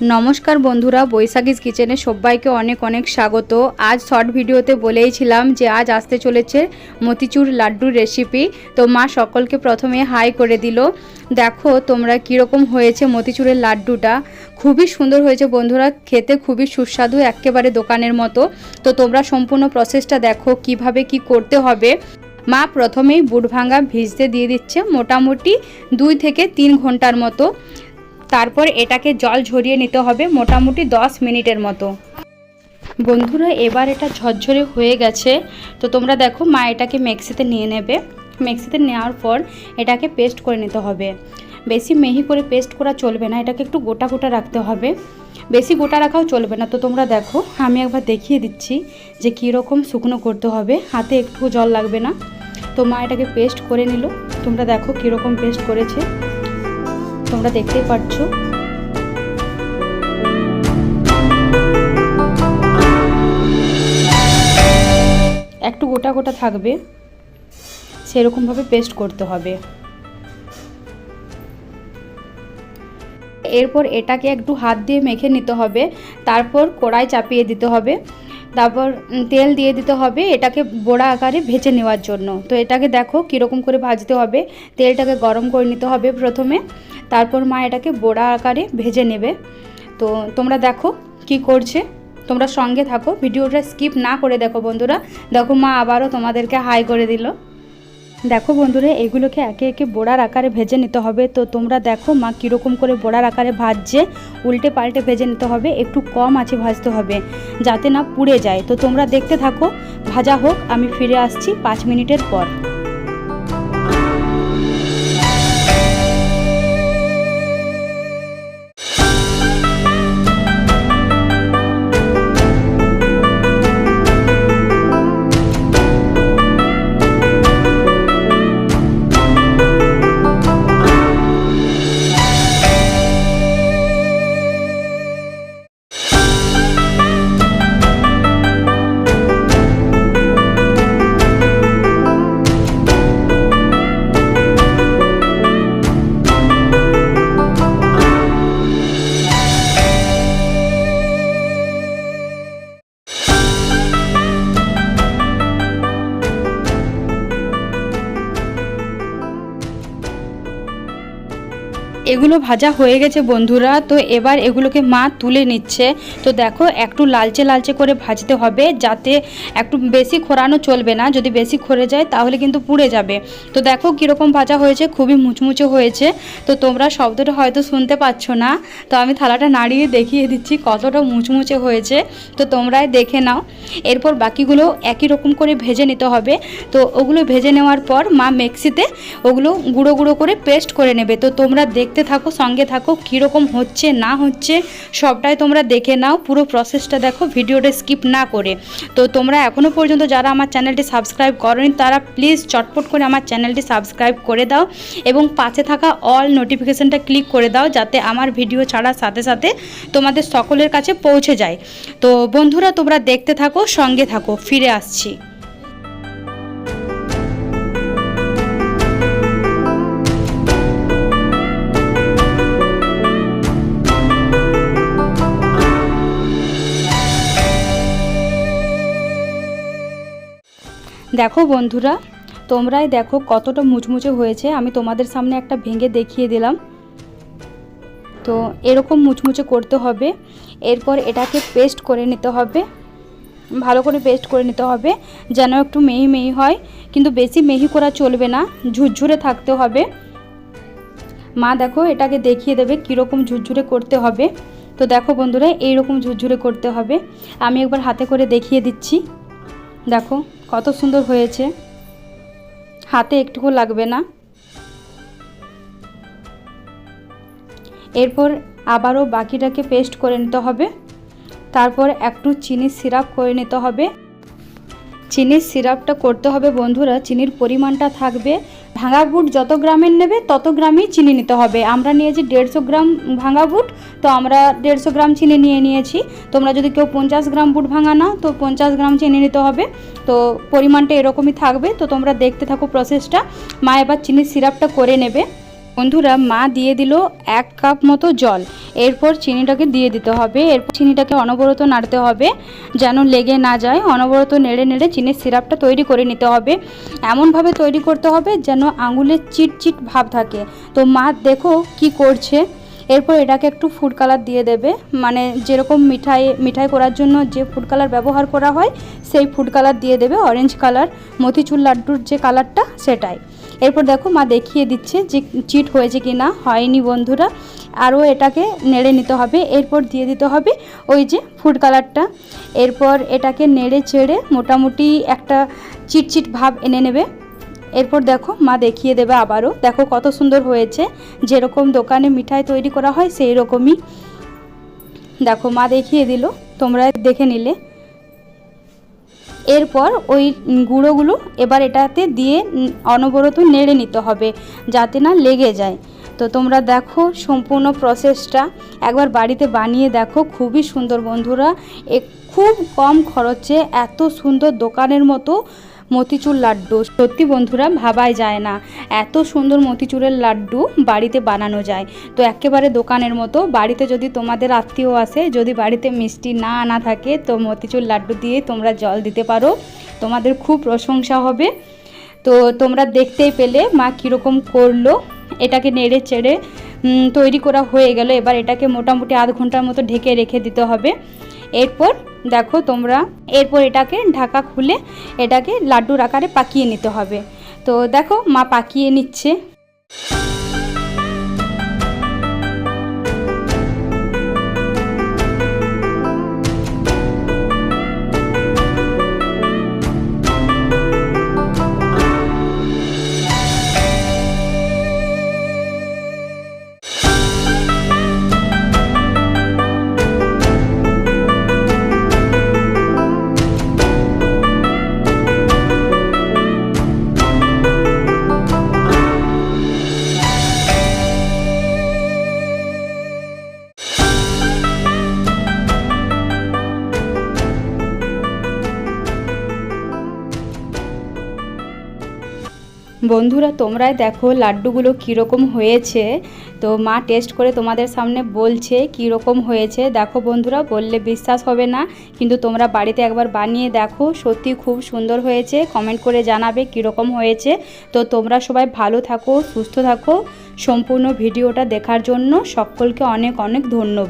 নমস্কার বন্ধুরা, বৈশাখীস কিচেনে সবাইকে অনেক অনেক স্বাগত। আজ শর্ট ভিডিওতে বলেইছিলাম যে আজ আসতে চলেছে মতিচুর লাড্ডুর রেসিপি তো মা সকলকে প্রথমে হাই করে দিল। দেখো তোমরা কীরকম হয়েছে মতিচুরের লাড্ডুটা। খুবই সুন্দর হয়েছে বন্ধুরা, খেতে খুবই সুস্বাদু, একেবারে দোকানের মতো। তো তোমরা সম্পূর্ণ প্রসেসটা দেখো, কীভাবে কি করতে হবে। মা প্রথমেই বুট ভাঙা ভিজতে দিয়ে দিচ্ছে মোটামুটি দুই থেকে তিন ঘণ্টার মতো। তারপর এটাকে জল ঝরিয়ে নিতে হবে মোটামুটি 10 মিনিটের মতো। বন্ধুরা, এবার এটা ঝরঝরে হয়ে গেছে। তো তোমরা দেখো, মা এটাকে মিক্সিতে নিয়ে নেবে। মিক্সিতে নেওয়ার পর এটাকে পেস্ট করে নিতে হবে। বেশি মেহি করে পেস্ট করা চলবে না, এটাকে একটু গোটা গোটা রাখতে হবে। বেশি গোটা রাখাও চলবে না। তো তোমরা দেখো, আমি একবার দেখিয়ে দিচ্ছি যে কীরকম শুকনো করতে হবে। হাতে একটু জল লাগবে না। তো মা এটাকে পেস্ট করে নিল। তোমরা দেখো কীরকম পেস্ট করেছে। তোমরা দেখতেই পাচ্ছ একটু গোটা গোটা থাকবে। সেরকমভাবে পেস্ট করতে হবে। এরপর এটাকে একটু হাত দিয়ে মেখে নিতে হবে। তারপর কড়াই চাপিয়ে দিতে হবে। তারপর তেল দিয়ে দিতে হবে এটাকে বড়া আকারে ভেজে নেওয়ার জন্য। তো এটাকে দেখো কীরকম করে ভাজতে হবে। তেলটাকে গরম করে নিতে হবে প্রথমে। তারপর মা এটাকে বড়া আকারে ভেজে নেবে। তো তোমরা দেখো কি করছে। তোমরা সঙ্গে থাকো। ভিডিওটা স্কিপ না করে দেখো বন্ধুরা। দেখো মা আবারও তোমাদেরকে হাই করে দিল। দেখো বন্ধুরা, এগুলোকে একে একে বড়ার আকারে ভেজে নিতে হবে। তো তোমরা দেখো মা কীরকম করে বড়ার আকারে ভাজছে, উল্টে পাল্টে ভেজে নিতে হবে, একটু কম আছে ভাজতে হবে যাতে না পুড়ে যায়। তো তোমরা দেখতে থাকো, ভাজা হোক, আমি ফিরে আসছি পাঁচ মিনিটের পর। এগুলো ভাজা হয়ে গেছে বন্ধুরা, তো এবার এগুলোকে মা তুলে নিচ্ছে। তো দেখো, একটু লালচে লালচে করে ভাজতে হবে যাতে একটু বেশি খোরানো চলবে না। যদি বেশি খরে যায় তাহলে কিন্তু পুড়ে যাবে। তো দেখো কীরকম ভাজা হয়েছে, খুবই মুচমুচে হয়েছে। তো তোমরা শব্দটা হয়তো শুনতে পাচ্ছ না। তো আমি থালাটা নাড়িয়ে দেখিয়ে দিচ্ছি কতটা মুচমুচে হয়েছে। তো তোমরাই দেখে নাও। এরপর বাকিগুলো একই রকম করে ভেজে নিতে হবে। তো ওগুলো ভেজে নেওয়ার পর মা মিক্সিতে ওগুলো গুঁড়ো গুঁড়ো করে পেস্ট করে নেবে। তো তোমরা দেখতে থাকো, সঙ্গে থাকো, কীরকম হচ্ছে, না হচ্ছে, সবটাই তোমরা দেখে নাও। পুরো প্রসেসটা দেখো ভিডিওটা স্কিপ না করে। তো তোমরা এখনও পর্যন্ত যারা আমার চ্যানেলটি সাবস্ক্রাইব করনি, তারা প্লিজ চটপট করে আমার চ্যানেলটি সাবস্ক্রাইব করে দাও এবং পাশে থাকা অল নোটিফিকেশানটা ক্লিক করে দাও, যাতে আমার ভিডিও ছাড়ার সাথে সাথে তোমাদের সকলের কাছে পৌঁছে যায়। তো বন্ধুরা, তোমরা দেখতে থাকো, সঙ্গে থাকো, ফিরে আসছি। দেখো বন্ধুরা, তোমরাই দেখো কতটা মুচমুচে হয়েছে। আমি তোমাদের সামনে একটা ভেঙে দেখিয়ে দিলাম। তো এরকম মুচমুচে করতে হবে। এরপর এটাকে পেস্ট করে নিতে হবে। ভালো করে পেস্ট করে নিতে হবে, যেন একটু মেহি মেহি হয়। কিন্তু বেশি মেহি করা চলবে না, ঝুরঝুরে থাকতে হবে। মা দেখো এটাকে দেখিয়ে দেবে কীরকম ঝুরঝুরে করতে হবে। তো দেখো বন্ধুরা, এইরকম ঝুরঝুরে করতে হবে। আমি একবার হাতে করে দেখিয়ে দিচ্ছি। দেখো। কত সুন্দর হয়েছে। হাতে একটুকু লাগবে না। এরপর আবারও বাকিটাকে পেস্ট করে নিতে হবে। তারপর একটু চিনির সিরাপ করে নিতে হবে। চিনির সিরাপটা করতে হবে বন্ধুরা, চিনির পরিমাণটা থাকবে ভাঙা বুট যত গ্রামের নেবে, তত গ্রামই চিনি নিতে হবে। আমরা নিয়েছি দেড়শো গ্রাম ভাঙা বুট তো আমরা দেড়শো গ্রাম চিনি নিয়ে নিয়েছি। তোমরা যদি কেউ পঞ্চাশ গ্রাম বুট ভাঙা না তো পঞ্চাশ গ্রাম চিনি নিতে হবে। তো পরিমাণটা এরকমই থাকবে, তো তোমরা দেখতে থাকো প্রসেসটা মা এবার চিনির সিরাপটা করে নেবে। বন্ধুরা, মা দিয়ে দিল এক কাপ মতো জল। এরপর চিনিটাকে দিয়ে দিতে হবে। এরপর চিনিটাকে অনবরত নাড়তে হবে, যেন লেগে না যায়। অনবরত নেড়ে নেড়ে চিনির সিরাপটা তৈরি করে নিতে হবে। এমনভাবে তৈরি করতে হবে যেন আঙুলের চিটচিট ভাব থাকে। তো মা, দেখো কি করছে। এরপর এটাকে একটু ফুড কালার দিয়ে দেবে। মানে যেরকম মিঠাই মিঠাই করার জন্য যে ফুড কালার ব্যবহার করা হয়, সেই ফুড কালার দিয়ে দেবে। অরেঞ্জ কালার মতিচুর লাড্ডুর যে কালারটা সেটাই। এরপর দেখো মা দেখিয়ে দিচ্ছে যে চিট হয়েছে কি না হয়নি বন্ধুরা। আরও এটাকে নেড়ে নিতে হবে। এরপর দিয়ে দিতে হবে ওই যে ফুড কালারটা। এরপর এটাকে নেড়ে চেড়ে মোটামুটি একটা চিটচিট ভাব এনে নেবে। এরপর দেখো মা দেখিয়ে দেবে আবারও। দেখো কত সুন্দর হয়েছে। যেরকম দোকানে মিঠাই তৈরি করা হয়, সেই রকমই। দেখো মা দেখিয়ে দিল। তোমরা দেখে নিলে। এরপর ওই গুঁড়োগুলো এবার এটাতে দিয়ে অনবরত নেড়ে নিতে হবে যাতে না লেগে যায়। তো তোমরা দেখো সম্পূর্ণ প্রসেসটা একবার বাড়িতে বানিয়ে দেখো, খুবই সুন্দর বন্ধুরা। খুব কম খরচে এত সুন্দর দোকানের মতো মতিচুর লাড্ডু। সত্যি বন্ধুরা, ভাবাই যায় না। এত সুন্দর মতিচুরের লাড্ডু বাড়িতে বানানো যায়। তো একেবারে দোকানের মতো। বাড়িতে যদি তোমাদের আত্মীয় আসে, যদি বাড়িতে মিষ্টি না আনা থাকে, তো মতিচুর লাড্ডু দিয়ে তোমরা জল দিতে পারো। তোমাদের খুব প্রশংসা হবে। তো তোমরা দেখতেই পেলে মা কীরকম করল। এটাকে নেড়ে চেড়ে তৈরি করা হয়ে গেল। এবার এটাকে মোটামুটি আধ ঘণ্টার মতো ঢেকে রেখে দিতে হবে। এরপর দেখো তোমরা, এরপর এটাকে ঢাকা খুলে এটাকে লাড্ডুর আকারে পাকিয়ে নিতে হবে। তো দেখো মা পাকিয়ে নিচ্ছে। বন্ধুরা, তোমরাই দেখো লাড্ডুগুলো কীরকম হয়েছে। তো মা টেস্ট করে তোমাদের সামনে বলছে কীরকম হয়েছে। দেখো বন্ধুরা, বললে বিশ্বাস হবে না, কিন্তু তোমরা বাড়িতে একবার বানিয়ে দেখো। সত্যি খুব সুন্দর হয়েছে কমেন্ট করে জানাবে কীরকম হয়েছে। তো তোমরা সবাই ভালো থাকো, সুস্থ থাকো। সম্পূর্ণ ভিডিওটা দেখার জন্য সকলকে অনেক অনেক ধন্যবাদ।